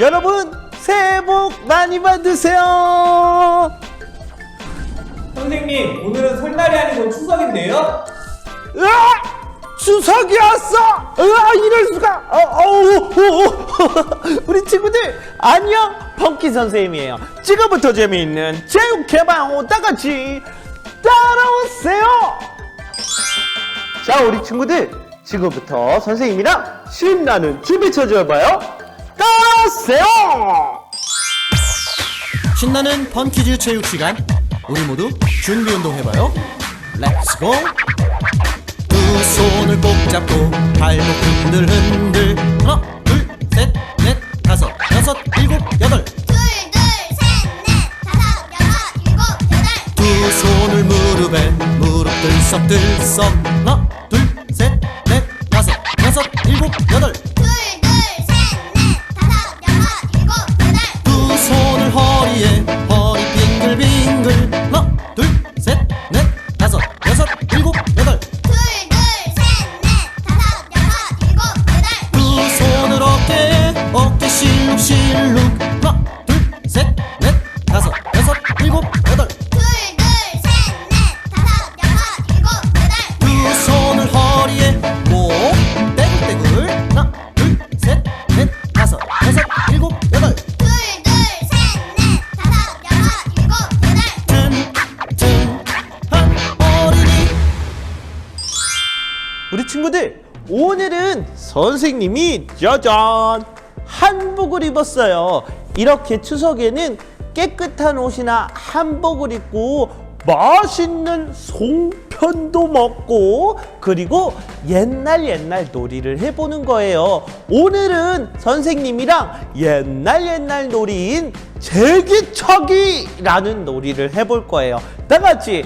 여러분 새해 복 많이 받으세요. 선생님, 오늘은 설날이 아니고 추석인데요? 으아! 추석이 왔어! 으아, 이럴 수가! 어, 어우, 어, 우리 친구들, 안녕! 펑키 선생님이에요. 지금부터 재미있는 체육 개방호 다 같이 따라오세요! 자, 우리 친구들, 지금부터 선생님이랑 신나는 준비 쳐줘봐요. 따라 오세요! 신나는 펀키즈 체육 시간. 우리 모두 준비 운동 해봐요. 렛츠고 두 손을 꼭 잡고 발목 흔들 흔들. 하나 둘셋넷 다섯, 여섯, 일곱, 여덟. 두 손을 무릎에 무릎 들썩 들썩. 하나 둘셋넷 다섯 여섯 일곱 여덟 선생님이 짜잔! 한복을 입었어요. 이렇게 추석에는 깨끗한 옷이나 한복을 입고 맛있는 송편도 먹고 그리고 옛날 옛날 놀이를 해보는 거예요. 오늘은 선생님이랑 옛날 옛날 놀이인 제기차기라는 놀이를 해볼 거예요. 다 같이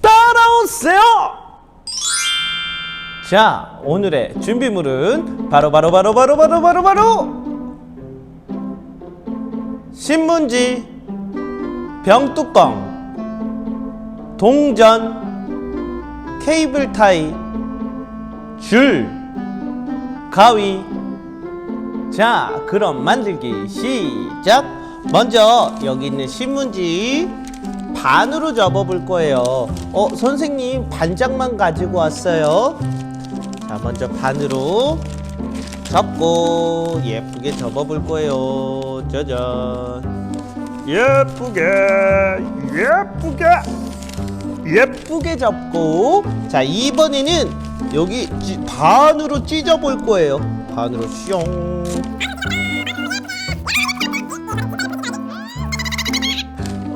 따라오세요 자, 오늘의 준비물은 바로 바로 바로 바로 바로 바로 바로 신문지, 병뚜껑, 동전, 케이블 타이, 줄, 가위. 자, 그럼 만들기 시작. 먼저 여기 있는 신문지 반으로 접어 볼 거예요. 어, 선생님 반장만 가지고 왔어요. 자, 먼저 반으로 접고 예쁘게 접어 볼 거예요. 짜잔. 예쁘게, 예쁘게, 예쁘게 접고. 자, 이번에는 여기 찌- 반으로 찢어 볼 거예요. 반으로 슝.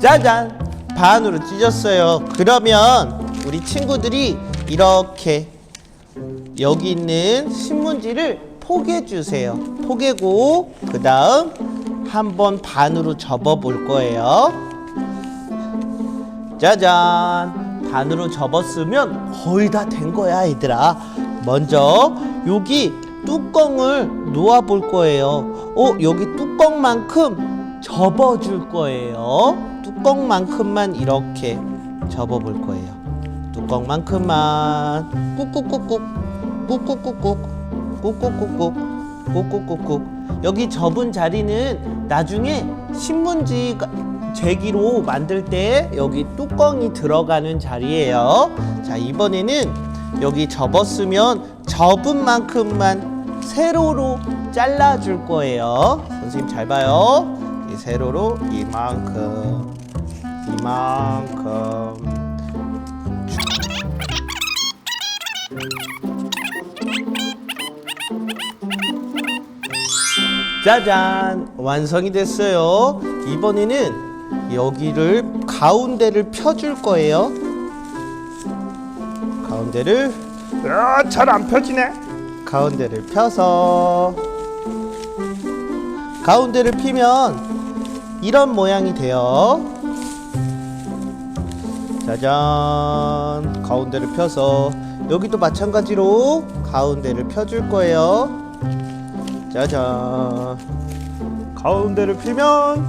짜잔 반으로 찢었어요 그러면 우리 친구들이 이렇게 여기 있는 신문지를 포개 주세요. 포개고 그 다음 한 번 반으로 접어 볼 거예요. 짜잔. 반으로 접었으면 거의 다 된 거야 얘들아. 먼저 여기 뚜껑을 놓아 볼 거예요. 어 여기 뚜껑만큼 접어 줄 거예요. 뚜껑만큼만 이렇게 접어 볼 거예요. 뚜껑만큼만. 꾹꾹꾹꾹 꾹꾹꾹꾹 꾹꾹꾹꾹 꾹꾹꾹꾹. 여기 접은 자리는 나중에 신문지 제기로 만들 때 여기 뚜껑이 들어가는 자리예요. 자 이번에는 여기 접었으면 접은 만큼만 세로로 잘라 줄 거예요. 선생님 잘 봐요. 이 세로로 이만큼 이만큼 짜잔 완성이 됐어요. 이번에는 여기를 가운데를 펴줄 거예요. 가운데를 잘 안 펴지네. 가운데를 펴서 가운데를 피면 이런 모양이 돼요. 짜잔 가운데를 펴서 여기도 마찬가지로 가운데를 펴줄 거예요 짜잔. 가운데를 피면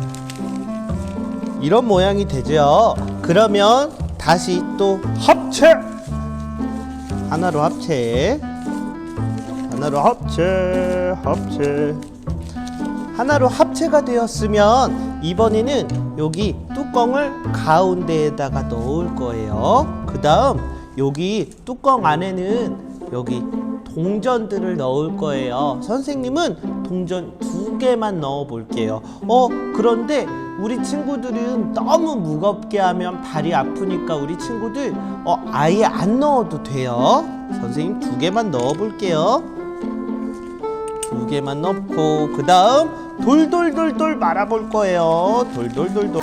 이런 모양이 되죠. 그러면 다시 또 합체. 하나로 합체. 하나로 합체 합체. 하나로 합체가 되었으면 이번에는 여기 뚜껑을 가운데에다가 넣을 거예요. 그 다음 여기 뚜껑 안에는 여기 동전들을 넣을 거예요. 선생님은 동전 두 개만 넣어 볼게요. 어, 그런데 우리 친구들은 너무 무겁게 하면 발이 아프니까 우리 친구들 어, 아예 안 넣어도 돼요. 선생님 두 개만 넣어 볼게요. 두 개만 넣고 그 다음 돌돌돌돌 말아볼 거예요. 돌돌돌돌.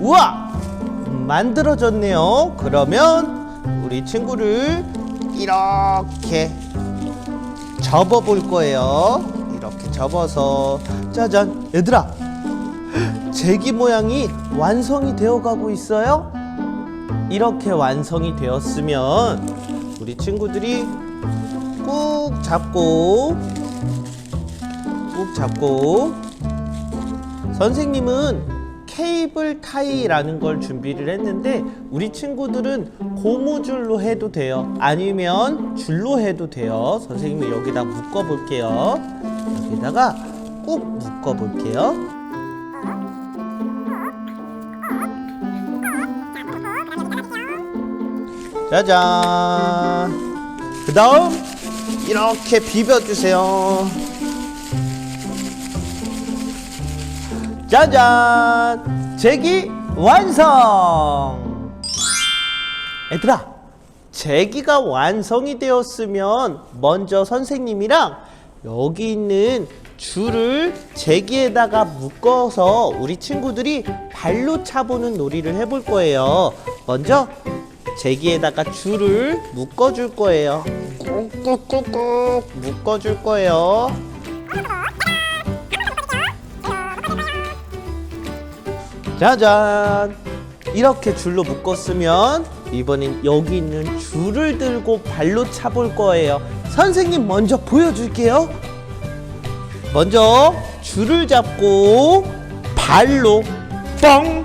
우와 만들어졌네요. 그러면 우리 친구를 이렇게 접어 볼 거예요. 이렇게 접어서 짜잔 얘들아 제기 모양이 완성이 되어 가고 있어요. 이렇게 완성이 되었으면 우리 친구들이 꾹 잡고 꾹 잡고 선생님은 케이블 타이라는 걸 준비를 했는데 우리 친구들은 고무줄로 해도 돼요. 아니면 줄로 해도 돼요. 선생님이 여기다 묶어 볼게요. 여기다가 꾹 묶어 볼게요. 짜잔! 그 다음 이렇게 비벼주세요 짜잔 제기 완성. 얘들아 제기가 완성이 되었으면 먼저 선생님이랑 여기 있는 줄을 제기에다가 묶어서 우리 친구들이 발로 차보는 놀이를 해볼 거예요. 먼저 제기에다가 줄을 묶어줄 거예요. 묶어줄 거예요 짜잔. 이렇게 줄로 묶었으면 이번엔 여기 있는 줄을 들고 발로 차볼 거예요. 선생님 먼저 보여줄게요. 먼저 줄을 잡고 발로 뻥.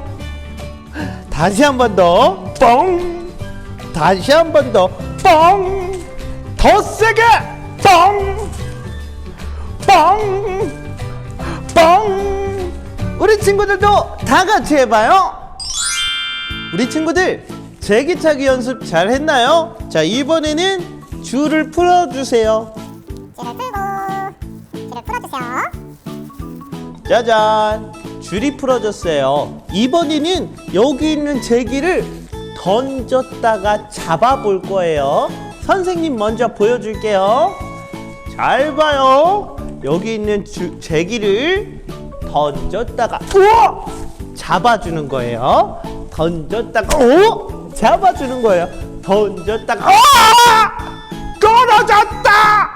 다시 한 번 더 뻥. 다시 한 번 더 뻥. 더 세게 뻥. 뻥! 뻥! 우리 친구들도 다 같이 해봐요. 우리 친구들 제기차기 연습 잘 했나요? 자 이번에는 줄을 풀어주세요. 줄을 풀고 줄을 풀어주세요. 짜잔 줄이 풀어졌어요. 이번에는 여기 있는 제기를 던졌다가 잡아볼 거예요. 선생님 먼저 보여줄게요. 잘 봐요. 여기 있는 주, 제기를 던졌다가 우와! 잡아주는 거예요. 던졌다가 오! 잡아주는 거예요. 던졌다가 아! 떨어졌다!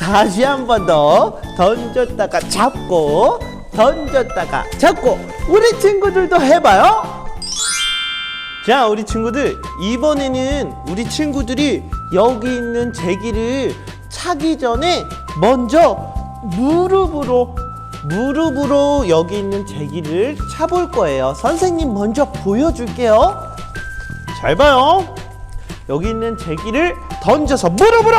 다시 한 번 더 던졌다가 잡고 던졌다가 잡고 우리 친구들도 해봐요. 자, 우리 친구들 이번에는 우리 친구들이 여기 있는 제기를 차기 전에 먼저 무릎으로 무릎으로 여기 있는 제기를 차볼 거예요. 선생님 먼저 보여줄게요. 잘 봐요. 여기 있는 제기를 던져서 무릎으로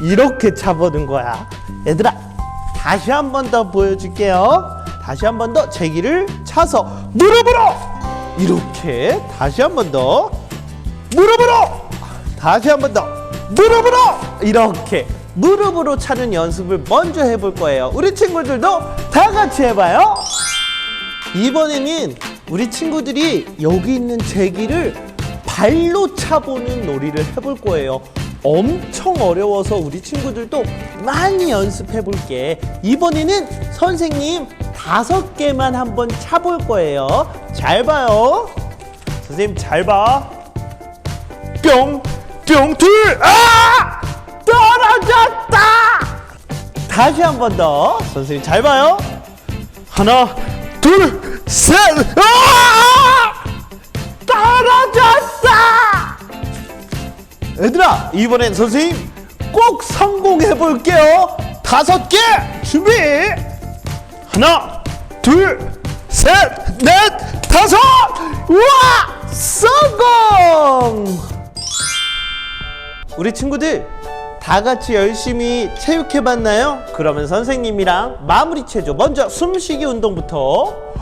이렇게 차보는 거야. 얘들아, 다시 한 번 더 보여줄게요. 다시 한 번 더 제기를 차서 무릎으로 이렇게 다시 한 번 더 무릎으로 다시 한 번 더 무릎으로 이렇게 무릎으로 차는 연습을 먼저 해볼 거예요. 우리 친구들도 다 같이 해봐요. 이번에는 우리 친구들이 여기 있는 제기를 발로 차보는 놀이를 해볼 거예요. 엄청 어려워서 우리 친구들도 많이 연습해 볼게. 이번에는 선생님 다섯 개만 한번 차볼 거예요. 잘 봐요. 선생님 잘 봐. 뿅, 뿅, 둘, 아! 떨어졌다! 다시 한 번 더. 선생님 잘 봐요. 하나, 둘, 셋, 아! 떨어졌다! 얘들아, 이번엔 선생님 꼭 성공해 볼게요. 다섯 개 준비. 하나, 둘, 셋, 넷, 다섯. 우와, 성공! 우리 친구들 다 같이 열심히 체육해봤나요? 그러면 선생님이랑 마무리 체조 먼저 숨쉬기 운동부터.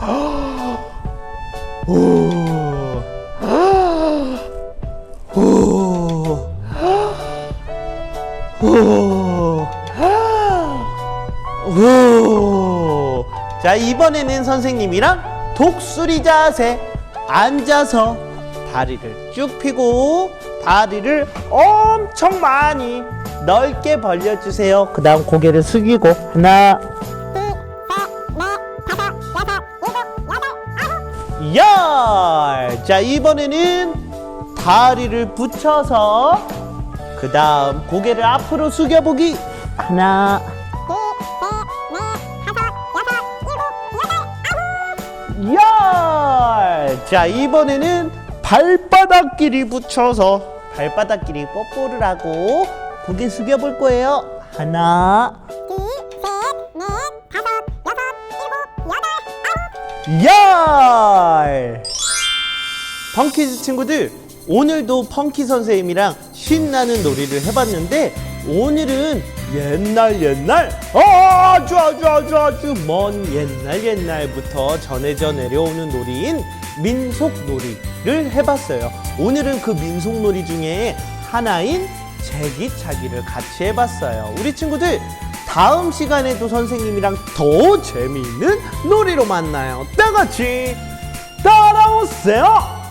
자, 이번에는 선생님이랑 독수리 자세. 앉아서 다리를 쭉 펴고 다리를 엄청 많이 넓게 벌려주세요. 그 다음 고개를 숙이고 하나, 열! 자, 이번에는 다리를 붙여서 그 다음 고개를 앞으로 숙여보기 하나, 열! 자, 이번에는 발바닥끼리 붙여서 발바닥끼리 뽀뽀를 하고 고개 숙여볼 거예요. 하나, 열! 펑키즈 친구들, 오늘도 펑키 선생님이랑 신나는 놀이를 해봤는데, 오늘은 옛날 옛날, 아주 아주 아주 아주 먼 옛날 옛날부터 전해져 내려오는 놀이인 민속놀이를 해봤어요. 오늘은 그 민속놀이 중에 하나인 제기차기를 같이 해봤어요. 우리 친구들, 다음 시간에도 선생님이랑 더 재미있는 놀이로 만나요. 다 같이 따라오세요.